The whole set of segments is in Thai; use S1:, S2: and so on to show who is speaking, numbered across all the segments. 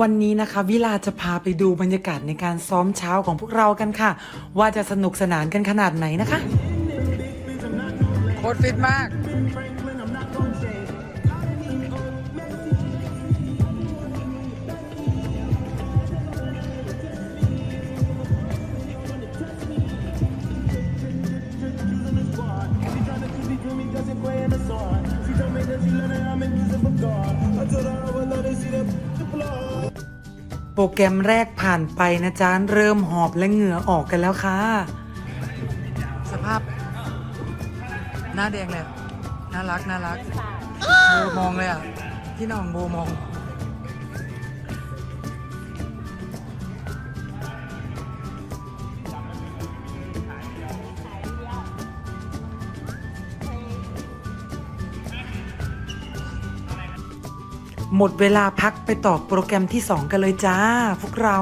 S1: วันนี้นะคะวิลาจะพาไปดูบรรยากาศในการซ้อมเช้าของพวกเรากันค่ะ ว่าจะสนุกสนานกันขนาดไหนนะคะ
S2: โคตรฟิตมาก
S1: โปรแกรมแรกผ่านไปนะจ๊ะเริ่มหอบและเหงื่อออกกันแล้วค่ะ
S2: สภาพ หน้าแดงเลยอะน่ารักน่ารักโบมองเลยอะ พี่น้องโบมอง
S1: หมดเวลาพักไปต่อโปรแกรมที่ 2 กันเลยจ้า พวกเรา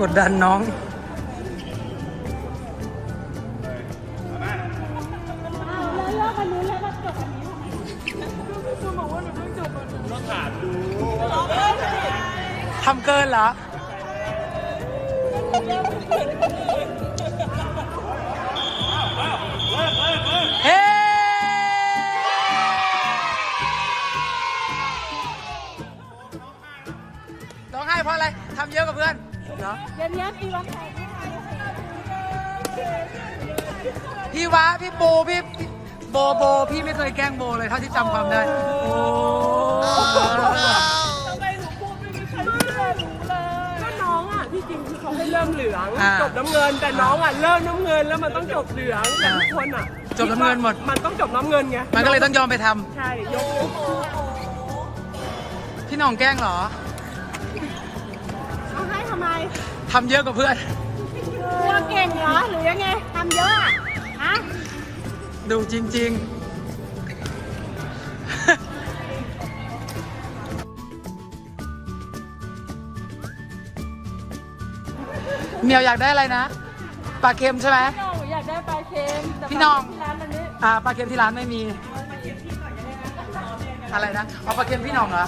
S2: กดดันน้อง ทำเกินเหรอ เหรอเดี๋
S3: ยวนี้ปีวันแข่ง
S2: พี่วะพี่ปูพี่พี่โบโบพี่ไม่เคยแกล้งโบเลยเท่าที่จำความได้ โอ้
S3: ทำไมหนูพูดไม่มีใครเชื่อหนูเลยก็น้องอะที่จริงคือเขาให้เริ่มเหลือง
S2: อ่า
S3: จบน้ำเงินแต่น้องอะเริ่มน้ำเงินแล้วมันต้องจบเหลืองแต่ทุกคนอะ
S2: จบน้ำเงินหมด
S3: มันต้องจบน้ำเงินไง
S2: มันก็เลยต้องยอมไปทำ
S3: ใช่ยก
S2: พี่หน้องแกล้งเหรอ
S3: เอาให้ทำไม
S2: ทำเยอะกว่าเพื่อน
S3: กลัวเก่งเหรอหรือยังไงทำเยอะอะฮะ
S2: ดูจริง ๆเมียวอยากได้อะไรนะปลาเค็มใช่ไหม
S3: พี่น้องอยากได้ปลาเค็มแต่
S2: พี่น้อง
S3: ที่ร้านอันนี้
S2: อ่าปลาเค็มที่ร้านไม่มีอะไรนะเอาปลาเค็มพี่หน้องเหรอ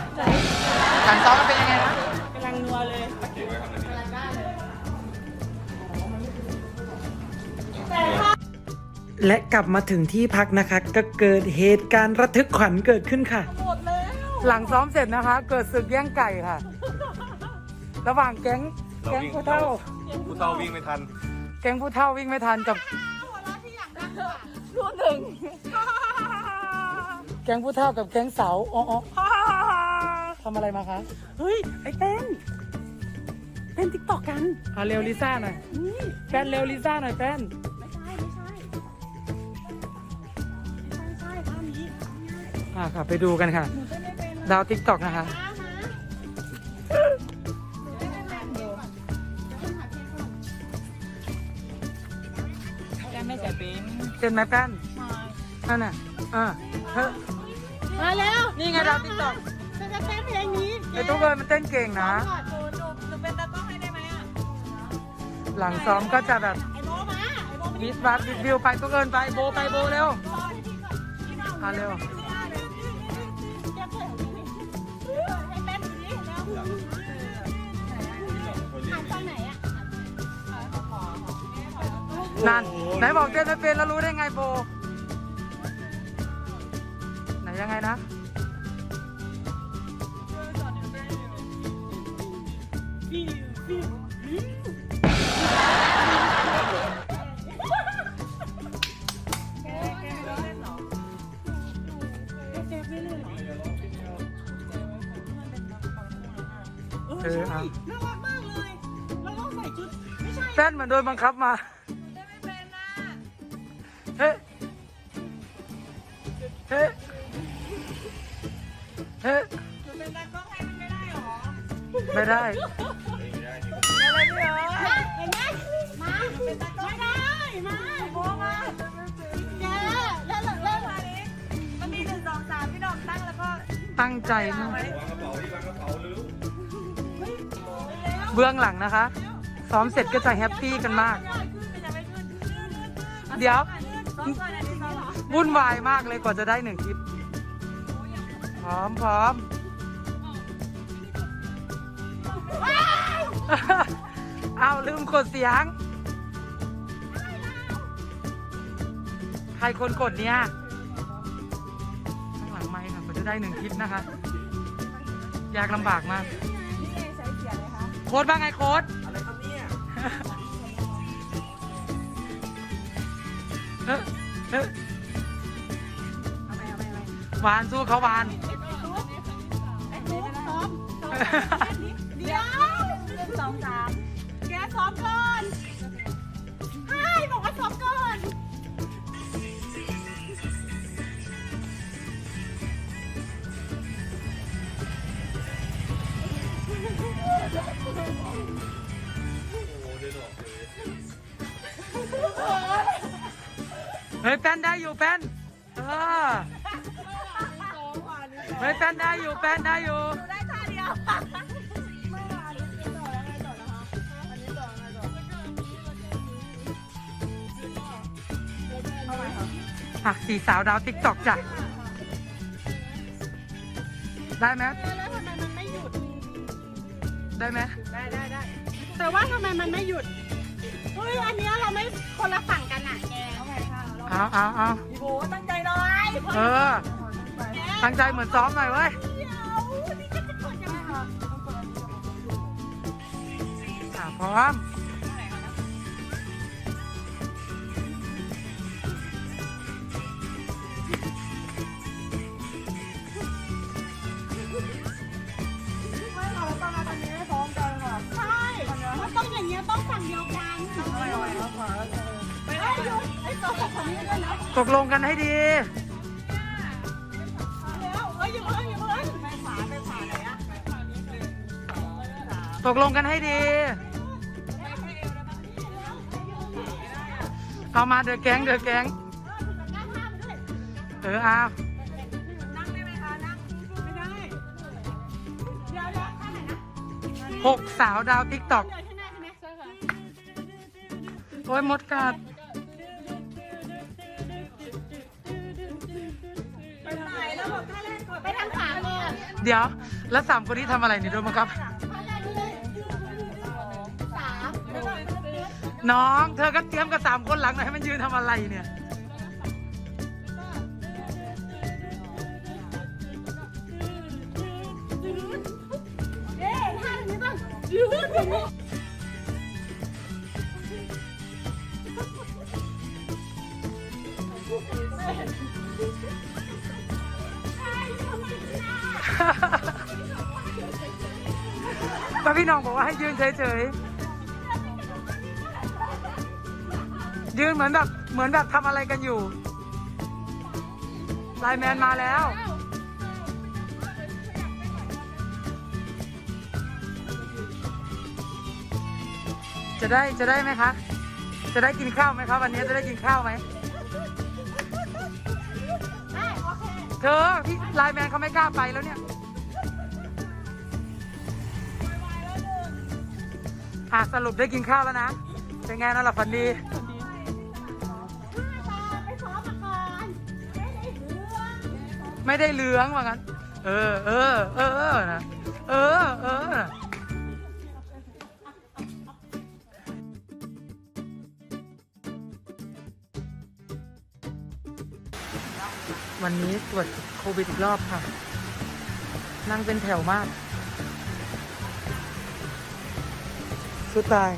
S2: การซ้อมมันเป็นยังไงนะ
S3: กำลั งนัวเลย
S1: และกลับมาถึงที่พักนะคะ ก็เกิดเหตุการณ์ระทึกขวัญเกิดขึ้นค่ะ
S3: หมดแล้ว
S2: หลังซ้อมเสร็จนะคะ เกิดศึกแย่งไก่ค่ะ ระหว่างแก๊งแก๊งผู้เท่า
S4: ผู้เฒ่าวิ่งไม่ทัน
S2: แก๊งผู้เท่าวิ่งไม่ทันกับ
S3: รุ่นหนึ่ง
S2: แก๊งผู้เท่ากับแก๊งสาวอ๋ออ๋อ ทำอะไรมาคะ
S3: เฮ้ย ไอ้เต้น เต้นติ๊กตอกกัน
S2: อ่าเร็วลิซ่าหน่อย
S3: นี่
S2: แป้นเร็วลิซ่าหน่อยแป้น
S3: ไม่ใช่ ไม่ใช่ ไม่ใช่ไม่ใช่ท่านี้
S2: อ่าค่ะ ไปดูกันค่ะ
S3: หนูเต้นไม่เป็น
S2: ดาวติ๊กต็อกนะคะ
S3: นะแกไม่ใช่เป็น
S2: เป็นไหมแป้น
S3: ใช่
S2: นั่นน่ะ
S3: มัน
S2: อะเฮ้ย
S3: มาแล้ว
S2: นี่ไงดาวติ๊กต็อก
S3: จะจะ เต้นเพลงนี้
S2: ไอ้ตุ๊กเอ้ยมันเต้นเก่งนะ
S3: หนูหนูหนูเป็นตากล้องให้ได้ไหมอะ
S2: หลังซ้อมก็จะแบบ
S3: ไอโบมาไอโบมา
S2: วิสวัดวิดวิวไปตุ๊กเอิญไปโบไปโบเร็วมาเร็วนั่นไหนบอกเต้นไม่เป็นแล้วรู้ได้ไงโบไหนยังไงนะ เออเอา
S3: น่ารักมากเลยเราต้องใส่ชุด ไม่ใช่
S2: เต้นเหมือนโดนบังคับมา
S3: ได้ไม่เป็นนะ
S2: เฮ้เฮ้เฮ้
S3: หนูเป็นตากล้องให้มันไม่ได้หรอ
S2: ไม่ได้
S3: ตั้ง
S2: ใจมากเบื้องหลังนะคะ ซ้อมเสร็จก็จะแฮปปี้กันมาก เดี๋ยววุ่นวายมากเลยกว่าจะได้หนึ่งคลิป พร้อมพร้อม เอาลืมกดเสียง ใครคนกดเนี่ยข้างหลังไม่ค่ะกว่าจะได้หนึ่งคลิปนะคะ ยากลำบากมากโค้ดบ้างไงโค้ดอะไรครับเนี่ยเฮ้ยเฮ้ยหวานสู้เขาหวาน
S3: เดี๋ยวหนึ่งสองสามแกซ้ อมก่อนให้บอกว่าซ้อมก่อน
S2: เฮ้ยแป้นได้อยู่แป้นเออเฮ้ยแป้นได้อยู่แป้นได้อยู่ อะสี่สาวดาวติ๊กตอกจ้ะ ได้ไหม
S3: แล้วทำไมมันไม่หยุด
S2: ได้ไหม
S3: ได้ได้ได้แต่ว่าทำไมมันไม่หยุด เฮ้ย อันเนี้ยเราไม่คนละฝั่งกันอะแกเอาไงค่ะเรา
S2: เอาเอาเอา
S3: พี่โบตั้งใจหน่อย
S2: เออ ตั้งใจเหมือนซ้อมหน่อยเว้ย
S3: เดี๋ยวนี่จะกดยังไงคะ
S2: อะพร้อม
S3: ไม่ ปขวาไหนอะ
S2: ตกลงกันให้ดี เอามาเดอะแก๊งเดอะแก๊งเออเอา
S3: นั่งได้ไหมคะนั่งไม่ได้เดี๋ยวเดี๋ยวท่าไหนนะ
S2: หกสาวดาวติ๊กตอก
S3: เดี๋ยวที่หน้าใช่ไหมใช่ค่ะ
S2: โอ้ยมดกัด เดี๋ยว แล้วสามคนนี้ทำอะไรนี่โดนบังคับ
S3: ท่าแรกเลยสามแล้วก็
S2: น้อง เธอก็เตรียมกับสามคนหลังหน่อยให้มันยืนทำอะไรเนี่ย
S3: ยืดอย่างนี้ ให้
S2: ยืนเฉยๆยืนเหมือนแบบเหมือนแบบทำอะไรกันอยู่ไลแมนมาแล้ว จะได้จะได้ไหมคะ จะได้กินข้าวไหมครับวันนี้จะได้กินข้าวไหมเธอพี่ไลแมนเขาไม่กล้าไปแล้วเนี่ย อะสรุปได้กินข้าวแล้วนะ เป็นไงนอนหลับฝันดี
S3: ไปซ้อมมาก่อนไม่ได้เรื่อง
S2: ไม่ได้เหลืองว่างั้น เออเออเออเออนะเออเออนะวันนี้ตรวจโควิดอีกรอบค่ะ นั่งเป็นแถวมาก สุดตาย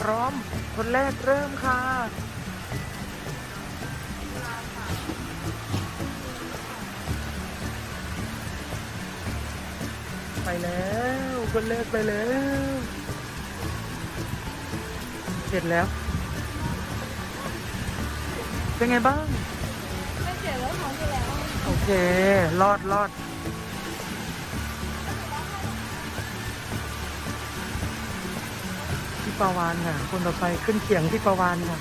S2: พร้อม คนแรกเริ่มค่ะ ไปแล้ว คนแรกไปแล้ว เสร็จแล้ว เป็นไงบ้าง
S3: ไม่เจ็บแล้วท้องไปแล้ว
S2: โอเค รอดรอด ปาวานค่ะ คนต่อไปขึ้นเขียงพี่ปาวานค่ะ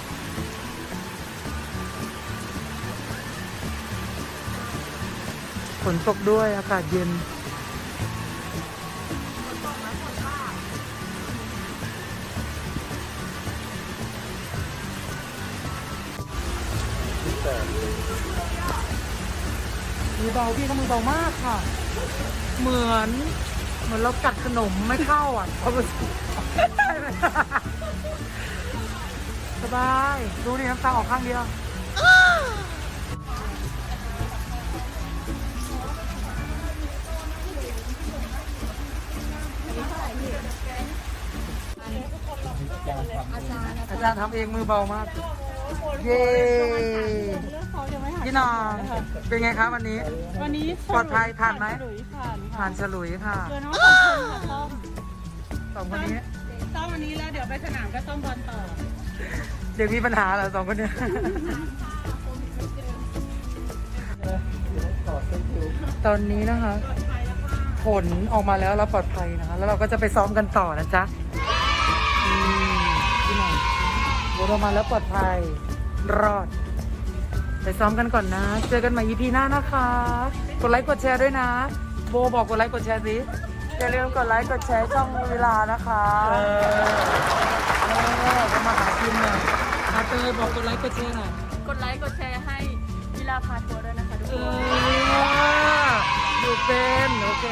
S2: ฝนตกด้วยอากาศเย็น มือเบาพี่เขามือเบามากค่ะ เหมือน เหมือนเรากัดขนมไม่เข้าอะเขาเป็นใช่ไหมสบาย ดูนี่น้ำตาออกข้างเดียวอาจารย์ทำเองมือเบามาก เย้
S3: เรื่องท้องยังไม่หาย
S2: พี่น้อง เป็นไงครับวันนี้
S3: วันนี้
S2: ปลอดภัยผ่านไหม
S3: หลุยผ่าน
S2: ผ่านฉลุยค่ะ
S3: เจอน้องสองคนค่ะต้อม
S2: สองคนนี้
S3: ต้อมวันนี้แล้วเดี๋ยวไปสนามก็ต้อมบอลต่อ
S2: เดี๋ยวมีปัญหาเหรอสองคนเนี้ยตอนนี้นะคะ ผลออกมาแล้วเราปลอดภัยนะคะ แล้วเราก็จะไปซ้อมกันต่อนะจ๊ะ ผลออกมาแล้วปลอดภัย รอด ไปซ้อมกันก่อนนะ เจอกันใหม่ EP หน้านะคะ กดไลค์กดแชร์ด้วยนะ โบบอกกดไลค์กดแชร์สิอย่าลืมกดไลค์กดแชร์ช่องเวลานะคะเออมาหากินหน่อยอาเตยบอกกดไลค์กดแชร์หน่อย
S3: กดไลค์กดแชร์ให้วิลาพาทัวร์ด้วยนะคะทุก
S2: เอ
S3: คน
S2: อยู่เป็น โอเค